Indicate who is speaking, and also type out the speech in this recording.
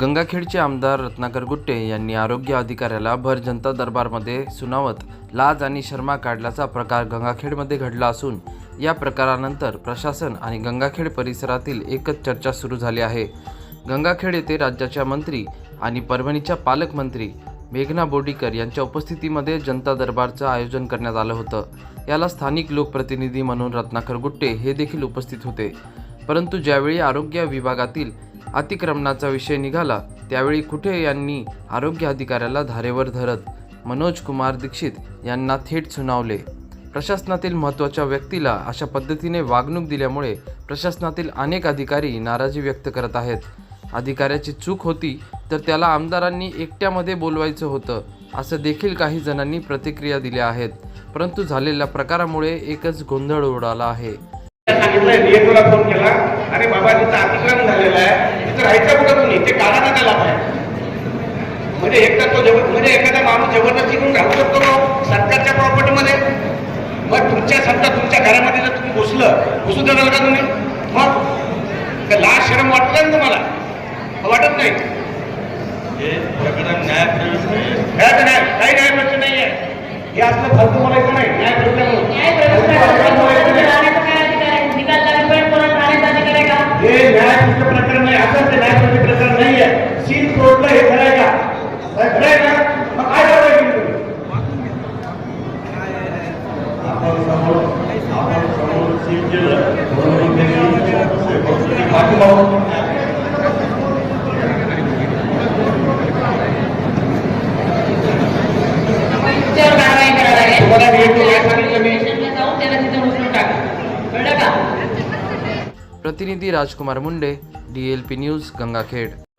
Speaker 1: गंगाखेडचे आमदार रत्नाकर गुट्टे यांनी आरोग्य अधिकाऱ्याला भर जनता दरबारमध्ये सुनावत लाज आणि शर्मा काढल्याचा प्रकार गंगाखेडमध्ये घडला असून या प्रकारानंतर प्रशासन आणि गंगाखेड परिसरातील एकच चर्चा सुरू झाली आहे. गंगाखेड येथे राज्याच्या मंत्री आणि परभणीच्या पालकमंत्री मेघना बोर्डीकर यांच्या उपस्थितीमध्ये जनता दरबारचं आयोजन करण्यात आलं होतं. याला स्थानिक लोकप्रतिनिधी म्हणून रत्नाकर गुट्टे हे देखील उपस्थित होते. परंतु ज्यावेळी आरोग्य विभागातील अतिक्रमणाचा विषय निघाला त्यावेळी कुठे यांनी आरोग्य अधिकाऱ्याला धारेवर धरत मनोज कुमार दीक्षित यांना थेट सुनावले. प्रशासनातील महत्त्वाच्या व्यक्तीला अशा पद्धतीने वागणूक दिल्यामुळे प्रशासनातील अनेक अधिकारी नाराजी व्यक्त करत आहेत. अधिकाऱ्याची चूक होती तर त्याला आमदारांनी एकट्यामध्ये बोलवायचं होतं असं देखील काही जणांनी प्रतिक्रिया दिल्या आहेत. परंतु झालेल्या प्रकारामुळे एकच गोंधळ उडाला आहे.
Speaker 2: राहायचं कुठं तुम्ही. ते काढा ना त्याला म्हणजे एक तर तो जबर म्हणजे एखादा माणूस जबरदस्ती करून राहू शकतो का हो? सरकारच्या प्रॉपर्टीमध्ये मग तुमच्या समजा तुमच्या घरामध्ये जर तुम्ही घुसलं घुसू देणार का तुम्ही? मग? लाज शरम वाटलं ना तुम्हाला? वाटत नाही.
Speaker 3: हे
Speaker 2: काही न्याय प्रश्न नाही. आहे. हे असलं फालतू बोलायचं नाही. न्याय प्रश्न म्हणून.
Speaker 1: प्रतिनिधी राजकुमार मुंडे डीएलपी न्यूज़ गंगाखेड।